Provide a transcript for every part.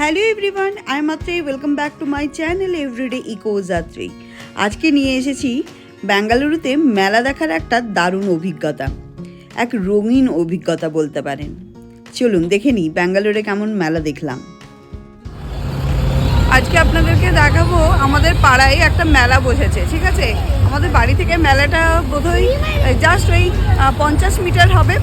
Hello everyone I Mhatre welcome back to my channel everyday eco যাত্রী আজকে নিয়ে এসেছি বেঙ্গালুরুতে মেলা দেখার একটা দারুণ অভিজ্ঞতা। এক রঙিন অভিজ্ঞতা বলতে পারেন। চলুন দেখে নিই ব্যাঙ্গালোরে কেমন মেলা দেখলাম। আজকে আপনাদেরকে দেখাবো আমাদের পাড়ায় একটা মেলা বসেছে, ঠিক আছে? আমাদের বাড়ি থেকে মেলাটা বোধহয় জাস্ট ওই পঞ্চাশ মিটার হবে।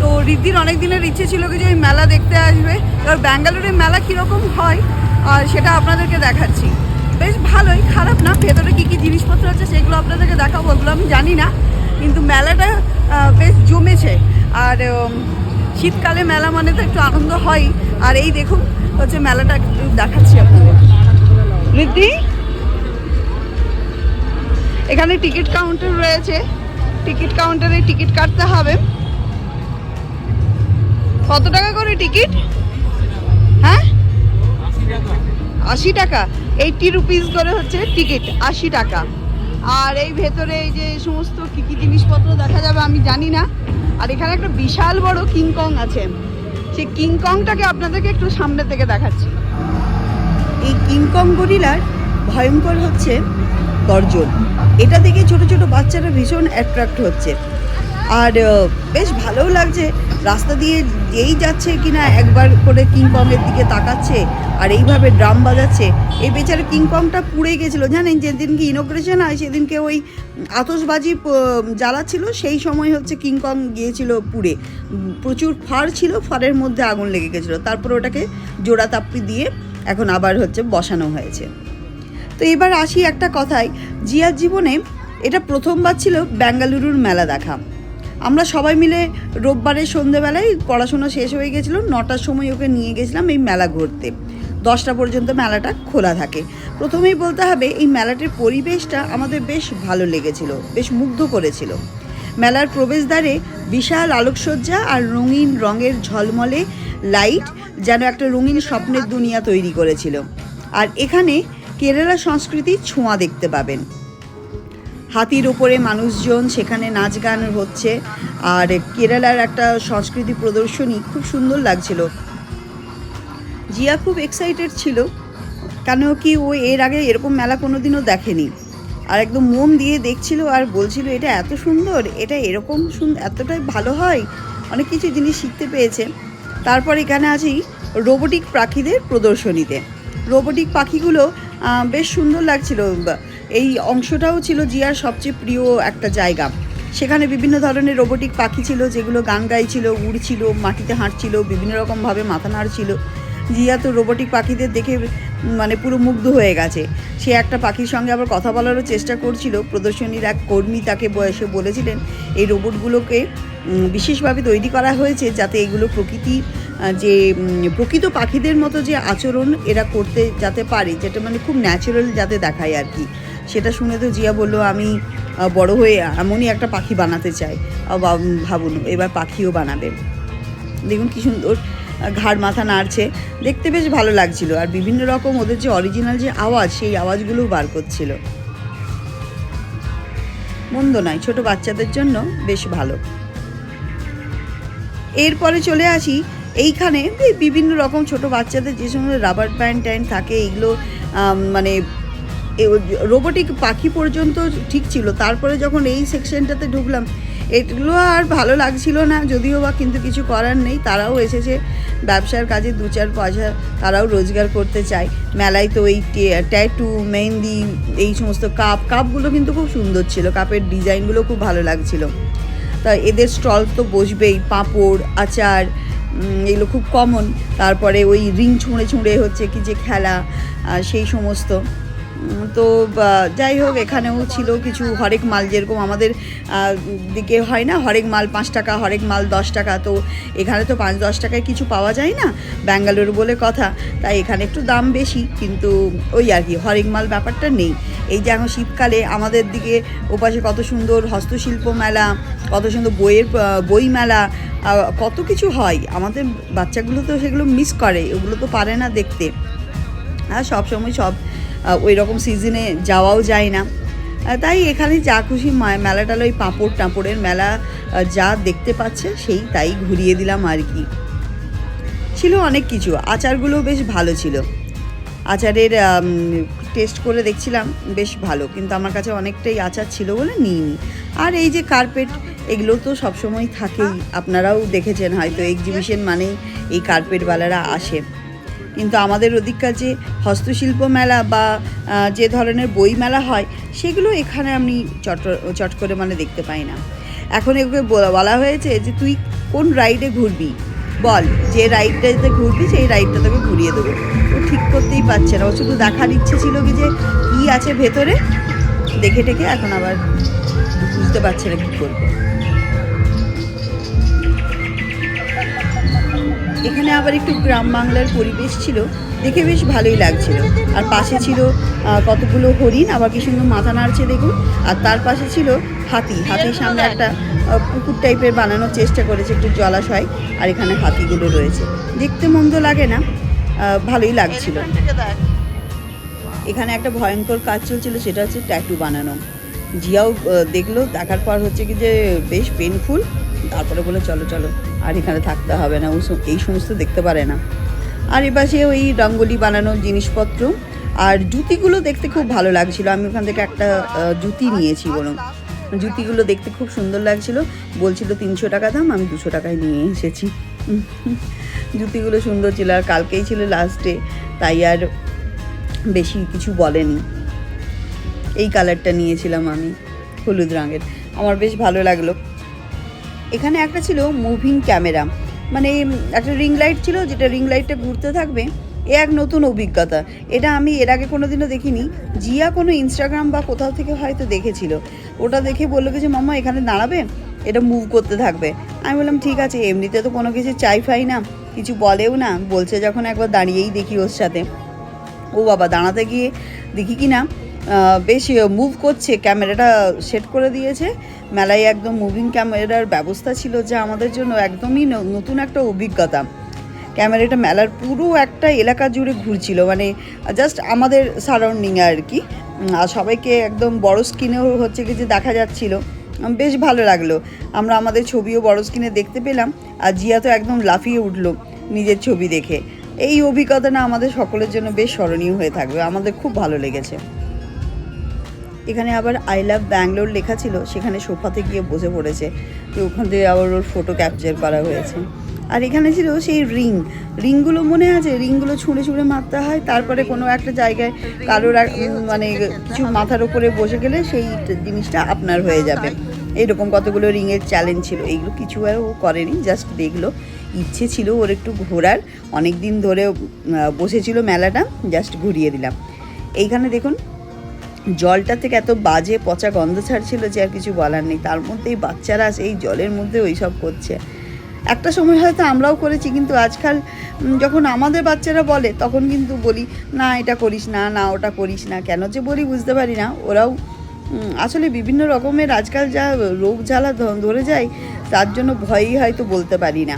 তো রিদ্ধির অনেক দিনের ইচ্ছে ছিল কি যে ওই মেলা দেখতে আসবে। এবার ব্যাঙ্গালোরে মেলা কীরকম হয়, আর সেটা আপনাদেরকে দেখাচ্ছি। বেশ ভালোই, খারাপ না? ভেতরে কী কী জিনিসপত্র আছে সেগুলো আপনাদেরকে দেখাবো, ওগুলো আমি জানি না। কিন্তু মেলাটা বেশ জমেছে। আর শীতকালে মেলা মানে তো একটু আনন্দ হয়। আর এই দেখুন, হচ্ছে মেলাটা একটু দেখাচ্ছি আপনাদের। রিদ্ধি এখানে টিকিট কাউন্টার রয়েছে। টিকিট কাউন্টারে টিকিট কাটতে হবে। কত টাকা করে টিকিট? হ্যাঁ? আশি টাকা। এইটি রুপিস করে হচ্ছে টিকিট, আশি টাকা। আর এই ভেতরে এই যে সমস্ত কী কী জিনিসপত্র দেখা যাবে আমি জানি না। আর এখানে একটা বিশাল বড় কিংকং আছে। সেই কিংকংটাকে আপনাদেরকে একটু সামনে থেকে দেখাচ্ছি। এই কিংকং গরিলার ভয়ঙ্কর হচ্ছে গর্জন। এটা দেখে ছোট ছোট বাচ্চারা ভীষণ অ্যাট্রাক্ট হচ্ছে। আর বেশ ভালোও লাগছে। রাস্তা দিয়ে যেই যাচ্ছে কিনা একবার করে কিংকংয়ের দিকে তাকাচ্ছে আর এইভাবে ড্রাম বাজাচ্ছে। এই বেচারা কিংকংটা পুড়ে গেছিল, জানেন? যেদিনকে ইনোগ্রেশন হয়, সেদিনকে ওই আতসবাজি জ্বালাচ্ছিল, সেই সময় হচ্ছে কিংকং গিয়েছিল পুড়ে। প্রচুর ফার ছিল, ফারের মধ্যে আগুন লেগে গেছিল। তারপর ওটাকে জোড়া তাপ্পি দিয়ে এখন আবার হচ্ছে বসানো হয়েছে। তো এবার আসি একটা কথায়, জিয়ার জীবনে এটা প্রথমবার ছিল বেঙ্গালুরুর মেলা দেখা। আমরা সবাই মিলে রোববারের সন্ধেবেলায় পড়াশোনা শেষ হয়ে গেছিল, নটার সময় ওকে নিয়ে গেছিলাম এই মেলা ঘুরতে। দশটা পর্যন্ত মেলাটা খোলা থাকে। প্রথমেই বলতে হবে, এই মেলাটির পরিবেশটা আমাদের বেশ ভালো লেগেছিল, বেশ মুগ্ধ করেছিল। মেলার প্রবেশদ্বারে বিশাল আলোকসজ্জা আর রঙিন রঙের ঝলমলে লাইট যেন একটা রঙিন স্বপ্নের দুনিয়া তৈরি করেছিল। আর এখানে কেরালা সংস্কৃতির ছোঁয়া দেখতে পাবেন। হাতির ওপরে মানুষজন, সেখানে নাচ গান হচ্ছে। আর কেরালার একটা সংস্কৃতি প্রদর্শনী খুব সুন্দর লাগছিল। জিয়া খুব এক্সাইটেড ছিল, কেন কি ও এর আগে এরকম মেলা কোনোদিনও দেখেনি। আর একদম মন দিয়ে দেখছিল আর বলছিল, এটা এত সুন্দর, এটা এরকম সুন্দর এতটাই ভালো হয়। অনেক কিছু জিনিস শিখতে পেয়েছে। তারপর এখানে আছি রোবোটিক পাখিদের প্রদর্শনীতে। রোবোটিক পাখিগুলো বেশ সুন্দর লাগছিল। এই অংশটাও ছিল জিয়ার সবচেয়ে প্রিয় একটা জায়গা। সেখানে বিভিন্ন ধরনের রোবোটিক পাখি ছিল, যেগুলো গান গাইছিল, উড়ছিল, মাটিতে হাঁটছিল, বিভিন্ন রকমভাবে মাথা নাড়ছিল। জিয়া তো রোবোটিক পাখিদের দেখে মানে পুরো মুগ্ধ হয়ে গেছে। সে একটা পাখির সঙ্গে আবার কথা বলারও চেষ্টা করছিল। প্রদর্শনীর এক কর্মী তাকে বয়সে বলেছিলেন, এই রোবটগুলোকে বিশেষভাবে তৈরি করা হয়েছে যাতে এগুলো প্রকৃতি যে প্রকৃত পাখিদের মতো যে আচরণ এরা করতে যাতে পারে, যেটা মানে খুব ন্যাচারাল যাতে দেখায় আর কি। সেটা শুনে তো জিয়া বলল আমি বড় হয়ে এমনই একটা পাখি বানাতে চাই। ভাবুন এবার পাখিও বানাবে। দেখুন কি সুন্দর ঘাড় মাথা নাড়ছে। দেখতে বেশ ভালো লাগছিল। আর বিভিন্ন রকম ওদের যে অরিজিনাল যে আওয়াজ সেই আওয়াজগুলোও বার করছিল। মন্দ নয় ছোট বাচ্চাদের জন্য বেশ ভালো। এরপরে চলে আসি এইখানে এই বিভিন্ন রকম ছোট বাচ্চাদের যে সমস্ত রাবার ব্যান্ড ট্যান্ড থাকে আম, মানে রোবোটিক পাখি পর্যন্ত ঠিক ছিল। তারপরে যখন এই সেকশনটাতে ঢুকলাম, এগুলো আর ভালো লাগছিল না, যদিও বা কিন্তু কিছু করার নেই। তারাও এসেছে, ব্যবসার কাজে দু চার পয়সা তারাও রোজগার করতে চায়। মেলায় তো এই ট্যাটু মেহেন্দি, এই সমস্ত কাপ কাপগুলো কিন্তু খুব সুন্দর ছিল। কাপের ডিজাইনগুলো খুব ভালো লাগছিল। তা এদের স্টল তো বসবেই, পাঁপড়, আচার এগুলো খুব কমন তারপরে ওই রিং ছুঁড়ে ছুঁড়ে হচ্ছে কি যে খেলা সেই সমস্ত। তো যাই হোক, এখানেও ছিল কিছু হরেক মাল যেরকম আমাদের দিকে হয় না, হরেক মাল পাঁচ টাকা, হরেক মাল দশ টাকা, তো এখানে তো পাঁচ দশ টাকায় কিছু পাওয়া যায় না, ব্যাঙ্গালোর বলে কথা, তাই এখানে একটু দাম বেশি, কিন্তু ওই আর কি, হরেক মাল ব্যাপারটা নেই। এই যে এখন শীতকালে আমাদের দিকে ওপাশে কত সুন্দর হস্তশিল্প মেলা, কত সুন্দর বইয়ের বই মেলা কত কিছু হয়, আমাদের বাচ্চাগুলো তো সেগুলো মিস করে, ওগুলো তো পারে না দেখতে। আর সব সময় সব ওই রকম সিজনে যাওয়াও যায় না। তাই এখানে যা খুশি মেলা টেলা ওই পাঁপড় টাঁপড়ের মেলা যা দেখতে পাচ্ছে সেই তাই ঘুরিয়ে দিলাম আর কি। ছিল অনেক কিছু আচারগুলো বেশ ভালো ছিল। আচারের টেস্ট করে দেখছিলাম, বেশ ভালো, কিন্তু আমার কাছে অনেকটাই আচার ছিল বলে নিইনি। আর এই যে কার্পেট এগুলো তো সবসময় থাকেই, আপনারাও দেখেছেন হয়তো এক্সিবিশন মানেই এই কার্পেটওয়ালারা আসে। কিন্তু আমাদের ওদিককার যে হস্তশিল্প মেলা বা যে ধরনের বই মেলা হয়, সেগুলো এখানে আমি চট চট করে মানে দেখতে পাই না। এখন এগুলো বলা হয়েছে যে তুই কোন রাইডে ঘুরবি? বল, যে রাইডটাতে ঘুরবি, সেই রাইডটা তোকে ঘুরিয়ে দেবো। ও ঠিক করতেই পারছে না। ও শুধু দেখার ইচ্ছে ছিল কি যে কী আছে ভেতরে? দেখে টেকে এখন আবার বুঝতে পারছে না কী করবে। এখানে আবার একটু গ্রাম বাংলার পরিবেশ ছিল দেখে বেশ ভালোই লাগছিল। আর পাশে ছিল কতগুলো হরিণ আবার কি সুন্দর মাথা নাড়ছে দেখুন। আর তার পাশে ছিল হাতি। হাতির সামনে একটা পুকুর টাইপের বানানোর চেষ্টা করেছে একটু জলাশয় আর এখানে হাতিগুলো রয়েছে। দেখতে মন্দ লাগে না ভালোই লাগছিল। এখানে একটা ভয়ঙ্কর কাজ চলছিল সেটা হচ্ছে ট্যাটু বানানো। জিয়াও দেখল দেখার পর হচ্ছে কি যে বেশ পেনফুল তারপরে বলে চলো চলো। আর এখানে থাকতে হবে না এই সমস্ত দেখতে পারে না। আর এপাশে ওই রঙ্গোলি বানানোর জিনিসপত্র। আর জুতিগুলো দেখতে খুব ভালো লাগছিল। আমি ওখান থেকে একটা জুতি নিয়েছি বলুন জুতিগুলো দেখতে খুব সুন্দর লাগছিল। বলছিল তিনশো টাকা দাম, আমি দুশো টাকায় নিয়ে এসেছি। জুতিগুলো সুন্দর ছিল আর কালকেই ছিল লাস্ট তাই আর বেশি কিছু বলেনি। এই কালারটা নিয়েছিলাম আমি, হলুদ রঙের। আমার বেশ ভালো লাগল। এখানে একটা ছিল মুভিং ক্যামেরা মানে একটা রিং লাইট ছিল যেটা রিং লাইটটা ঘুরতে থাকবে। এ এক নতুন অভিজ্ঞতা। এটা আমি এর আগে কোনো দিনও দেখিনি। জিয়া কোনো ইনস্টাগ্রাম বা কোথাও থেকে হয়তো দেখেছিল। ওটা দেখে বলল যে, মাম্মা, এখানে দাঁড়াবে? এটা মুভ করতে থাকবে। আমি বললাম, ঠিক আছে, এমনিতে তো কোনো কিছু চাই ফাই না, কিছু বলেও না। বলছে যখন একবার দাঁড়িয়েই দেখি ওর সাথে। ও বাবা, দাঁড়াতে গিয়ে দেখি কি না? বেশ মুভ করছে। ক্যামেরাটা সেট করে দিয়েছে। মেলায় একদম মুভিং ক্যামেরার ব্যবস্থা ছিল যা আমাদের জন্য একদমই নতুন একটা অভিজ্ঞতা। ক্যামেরাটা মেলার পুরো একটা এলাকা জুড়ে ঘুরছিল। মানে জাস্ট আমাদের সারাউন্ডিংয়ে আর কি। আর সবাইকে একদম বড় স্ক্রিনেও হচ্ছে কি যে দেখা যাচ্ছিল বেশ ভালো লাগল। আমরা আমাদের ছবিও বড় স্ক্রিনে দেখতে পেলাম। আর জিয়া তো একদম লাফিয়ে উঠল নিজের ছবি দেখে। এই অভিজ্ঞতাটা আমাদের সকলের জন্য বেশ স্মরণীয় হয়ে থাকবে। আমাদের খুব ভালো লেগেছে। এখানে আবার আই লাভ ব্যাঙ্গালোর লেখা ছিল, সেখানে সোফাতে গিয়ে বসে পড়েছে। তো ওখান থেকে আবার ওর ফটো ক্যাপচার করা হয়েছে। আর এখানে ছিল সেই রিং রিংগুলো মনে আছে? রিংগুলো ছুঁড়ে ছুঁড়ে মারতে হয়, তারপরে কোনো একটা জায়গায় কারোর মানে কিছু মাথার উপরে বসে গেলে সেই জিনিসটা আপনার হয়ে যাবে। এইরকম কতগুলো রিংয়ের চ্যালেঞ্জ ছিল। এইগুলো কিছু আর ও করেনি জাস্ট দেখল। ইচ্ছে ছিল ওর একটু ঘোরার। অনেক দিন ধরে বসেছিল মেলাটা জাস্ট ঘুরিয়ে দিলাম। এইখানে দেখুন জলটা থেকে এত বাজে পচা গন্ধ ছাড়ছিল যে আর কিছু বলার নেই। তার মধ্যেই বাচ্চারা সেই জলের মধ্যে ওই সব করছে। একটা সময় হয়তো আমরাও করেছি, কিন্তু আজকাল যখন আমাদের বাচ্চারা বলে, তখন কিন্তু বলি, না, এটা করিস না না, ওটা করিস না। কেন যে বলি বুঝতে পারি না। ওরাও আসলে বিভিন্ন রকমের আজকাল যা রোগ জ্বালা ধরে যায়, তার জন্য ভয়ই হয়তো বলতে পারি না।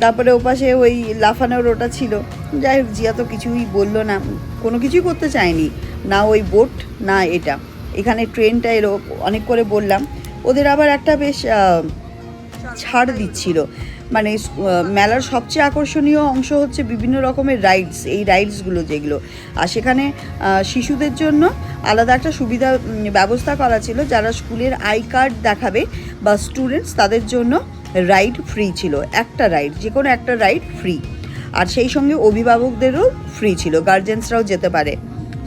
তারপরে ওপাশে ওই লাফানোর ওটা ছিল। যাই হোক, জিয়া তো কিছুই বলল না। কোনো কিছুই করতে চায়নি। না ওই বোট না এটা। এখানে ট্রেনটা এলো, অনেক করে বললাম। ওদের আবার একটা বেশ ছাড় দিচ্ছিল। মানে মেলার সবচেয়ে আকর্ষণীয় অংশ হচ্ছে বিভিন্ন রকমের রাইডস এই রাইডসগুলো যেগুলো। আর সেখানে শিশুদের জন্য আলাদা একটা সুবিধা ব্যবস্থা করা ছিল। যারা স্কুলের আই কার্ড দেখাবে বা স্টুডেন্টস তাদের জন্য রাইড ফ্রি ছিল। একটা রাইড যে কোনো একটা রাইড ফ্রি আর সেই সঙ্গে অভিভাবকদেরও ফ্রি ছিল। গার্জেন্সরাও যেতে পারে।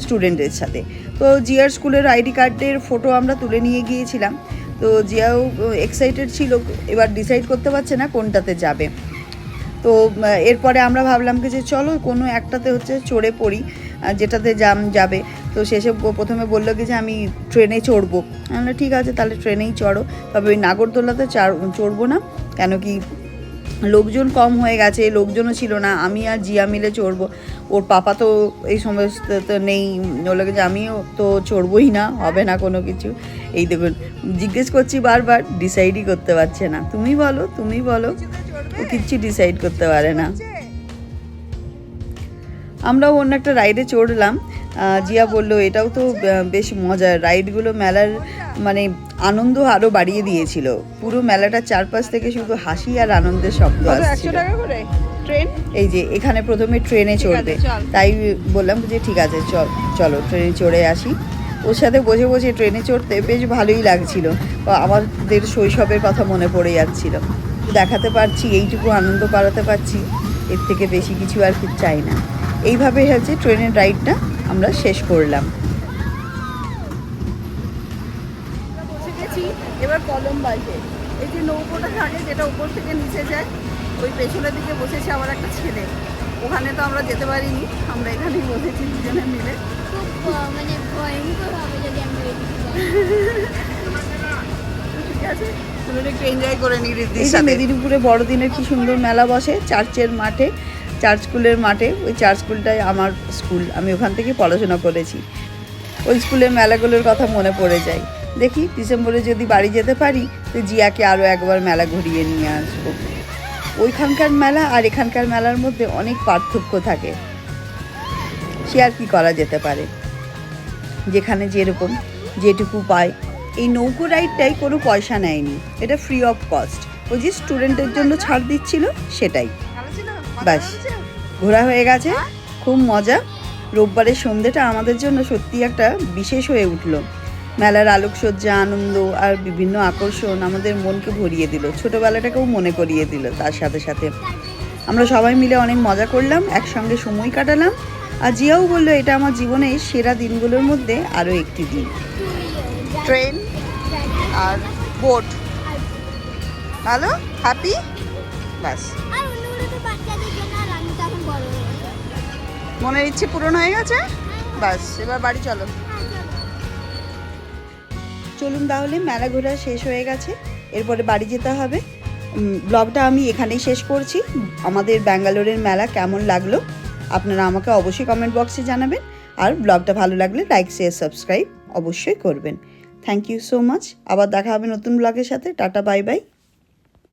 স্টুডেন্টদের সাথে। তো জিয়ার স্কুলের আইডি কার্ডের ফটো আমরা তুলে নিয়ে গিয়েছিলাম। তো জিয়াও এক্সাইটেড ছিল, এবার ডিসাইড করতে পারছে না কোনটাতে যাবে। তো এরপরে আমরা ভাবলাম কি যে চলো কোনো একটাতে হচ্ছে চড়ে পড়ি যেটাতে জাম যাবে। তো শেষে প্রথমে বলল কি যে আমি ট্রেনে চড়বো। ঠিক আছে, তাহলে ট্রেনেই চড়ো। তবে ওই নাগরদোলাতে চড়বো না। কেন কি লোকজন কম হয়ে গেছে, লোকজনও ছিল না, আমি আর জিয়া মিলে চড়বো। ওর পাপা তো এই সমস্ত তো নেই বলল কি যে আমিও তো চড়বই না, হবে না কোনো কিছু। এই দেখুন, জিজ্ঞেস করছি বারবার ডিসাইডই করতে পারছে না। তুমি বলো তুমি বলো, ও কিচ্ছু ডিসাইড করতে পারে না। আমরাও অন্য একটা রাইডে চড়লাম। জিয়া বলল, এটাও তো বেশ মজার। রাইডগুলো মেলার মানে আনন্দ আরও বাড়িয়ে দিয়েছিল। পুরো মেলাটার চারপাশ থেকে শুধু হাসি আর আনন্দের শব্দ আসছিল। ট্রেন? এই যে এখানে প্রথমে ট্রেনে চড়বে। তাই বললাম যে ঠিক আছে চল চলো ট্রেনে চড়ে আসি। ওর সাথে বসে বসে ট্রেনে চড়তে বেশ ভালোই লাগছিল। আমাদের শৈশবের কথা মনে পড়ে যাচ্ছিল। দেখাতে পারছি এইটুকু আনন্দ করাতে পারছি। এর থেকে বেশি কিছু আর কি চাই না। এইভাবে হচ্ছে ট্রেনের রাইডটা আমরা শেষ করলাম। কলম বাজে এই যে নৌকোটা থাকে যেটা উপর থেকে নিচে যায় ওই পেছনের দিকে বসেছে আমার একটা ছেলে। ওখানে তো আমরা যেতে পারিনি আমরা এখানেই বসেছি দুজনে মিলে। খুব মানে ভয়ঙ্কর হবে যদি আমরা ঠিক আছে? মেদিনীপুরে বড়দিনের কি সুন্দর মেলা বসে চার্চের মাঠে চার্চ স্কুলের মাঠে। ওই চার্চ স্কুলটাই আমার স্কুল আমি ওখান থেকে পড়াশোনা করেছি। ওই স্কুলের মেলাগুলোর কথা মনে পড়ে যায়। দেখি ডিসেম্বরে যদি বাড়ি যেতে পারি, তো জিয়াকে আরও একবার মেলা ঘুরিয়ে নিয়ে আসব। ওইখানকার মেলা আর এখানকার মেলার মধ্যে অনেক পার্থক্য থাকে। সে আর কি করা যেতে পারে? যেখানে যেরকম যেটুকু পায়। এই নৌকো রাইডটাই কোনো পয়সা নেয়নি। এটা ফ্রি অফ কস্ট ও যে স্টুডেন্টের জন্য ছাড় দিচ্ছিল, সেটাই। ব্যাস। ঘোরা হয়ে গেছে। খুব মজা। রোববারের সন্ধ্যেটা আমাদের জন্য সত্যি একটা বিশেষ হয়ে উঠল। মেলার আলোকসজ্জা, আনন্দ আর বিভিন্ন আকর্ষণ আমাদের মনকে ভরিয়ে দিল। ছোটোবেলাটাকেও মনে করিয়ে দিল। তার সাথে সাথে আমরা সবাই মিলে অনেক মজা করলাম, একসঙ্গে সময় কাটালাম। আর জিয়াও বলল, এটা আমার জীবনের সেরা দিনগুলোর মধ্যে আরও একটি দিন। ট্রেন আর বোট। ভালো? হ্যাপি? হয়ে গেছি। মনের ইচ্ছে পূরণ হয়ে গেছে? ব্যাস, এবার বাড়ি চলো। চলুন তাহলে, মেলা ঘোরা শেষ হয়ে গেছে। এরপরে বাড়ি যেতে হবে। ব্লগটা আমি এখানেই শেষ করছি। আমাদের ব্যাঙ্গালোরের মেলা কেমন লাগল, আপনারা আমাকে অবশ্যই কমেন্ট বক্সে জানাবেন। আর ব্লগটা ভালো লাগলে লাইক শেয়ার সাবস্ক্রাইব অবশ্যই করবেন। থ্যাংক ইউ সো মাচ আবার দেখা হবে নতুন ব্লগের সাথে। Tata bye bye